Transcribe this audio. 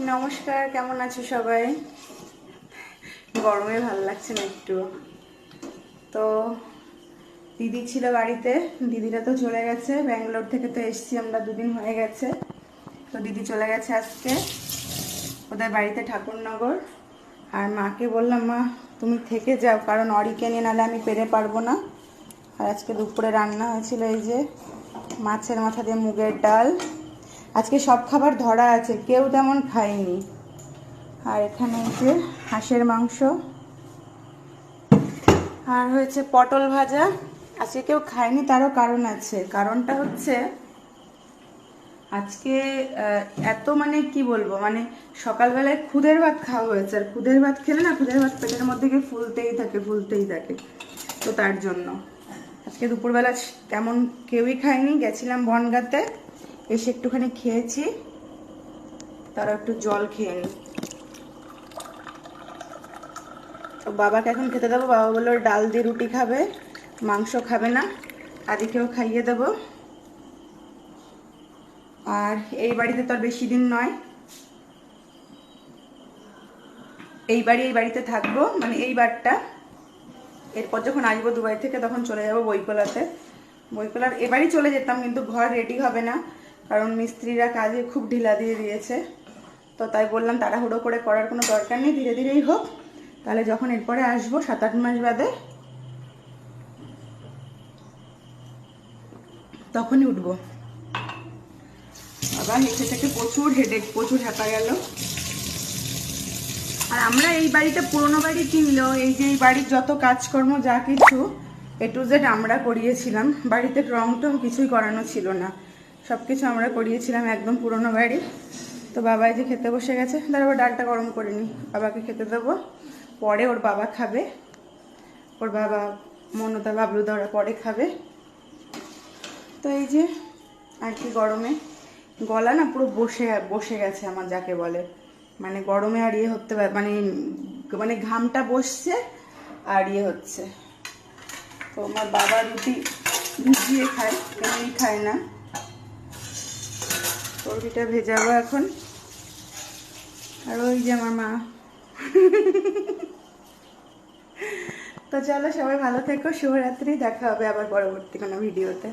নমস্কার, কেমন আছো সবাই? গরমে ভালো লাগছে না একটু। তো দিদি ছিল বাড়িতে, দিদিরা তো চলে গেছে, ব্যাঙ্গালোর থেকে তো এসছি আমরা, দুদিন হয়ে গেছে। তো দিদি চলে গেছে আজকে, ওদের বাড়িতে ঠাকুরনগর। আর মাকে বললাম, মা, তুমি থেকে যাও, কারণ অরিকে নিয়ে নাহলে আমি পেরে পারব না। আর আজকে দুপুরে রান্না হয়েছিল এই যে মাছের মাথা দিয়ে মুগের ডাল। আজকে সব খাবার ধরা আছে, কেউ তেমন খায়নি। আর এখানে যে হাঁসের মাংস। আর হয়েছে পটল ভাজা। আজকে কেউ খায়নি, তারও কারণ আছে। কারণটা হচ্ছে, আজকে এত মানে কি বলব মানে সকালবেলায় খুদের ভাত খাওয়া হয়েছে। আর খুদের ভাত খেলে না, খুদের ভাত পেটের মধ্যে গিয়ে ফুলতেই থাকে ফুলতেই থাকে। তো তার জন্য। আজকে দুপুরবেলা তেমন কেউই খায়নি, গেছিলাম বনগাতে। এসে একটুখানি খেয়েছি। তারা একটু জল খেয়ে নি বাবাকে এখন খেতে দেবো। বাবা বলল ডাল দিয়ে রুটি খাবে, মাংস খাবে না, আদিকেও খাইয়ে দেবো। আর এই বাড়িতে তো আর বেশি দিন নয়। এই বাড়ি, এই বাড়িতে থাকব মানে এই বারটা এরপর যখন আসব দুবাই থেকে তখন চলে যাব বইকোলাতে বইকোলার এবারই চলে যেতাম, কিন্তু ঘর রেডি হবে না। কারণ মিস্ত্রিরা কাজে খুব ঢিলা দিয়ে দিয়েছে। তো তাই বললাম তাড়াহুড়ো করে করার কোনো দরকার নেই, ধীরে ধীরেই হোক। তাহলে যখন এরপরে আসব সাত আট মাস বাদে তখনই উঠবো। বাবা হেঁটে থেকে প্রচুর হেডেক প্রচুর হাঁপা গেল। আর আমরা এই বাড়িটা, পুরোনো বাড়ি কিনলেও এই যে এই বাড়ির যত কাজকর্ম, যা কিছু, এ টু জেড আমরা করিয়েছিলাম। বাড়িতে রং টং কিছুই করানো ছিল না। সব কিছু আমরা করিয়েছিলাম একদম পুরোনো বাড়ি। তো বাবা এই যে খেতে বসে গেছে তারপর ডালটা গরম করে নি বাবাকে খেতে দেবো। পরে ওর বাবা খাবে। ওর বাবা, মনতা, বাবলুদা, ওরা পরে খাবে। তো এই যে, আর কি গরমে। গলা না পুরো বসে বসে গেছে আমার, যাকে বলে। মানে গরমে আর ইয়ে হতে পারে মানে মানে ঘামটা বসছে আর ইয়ে হচ্ছে। তো আমার বাবা রুটি ভিজিয়ে খায় এমনি খায় না। তো ভেজাবো এখন। আর ওই যে আমার মা। তো চলো সবাই ভালো থেকো, শুভরাত্রি, দেখা হবে আবার পরবর্তী কোনো ভিডিওতে।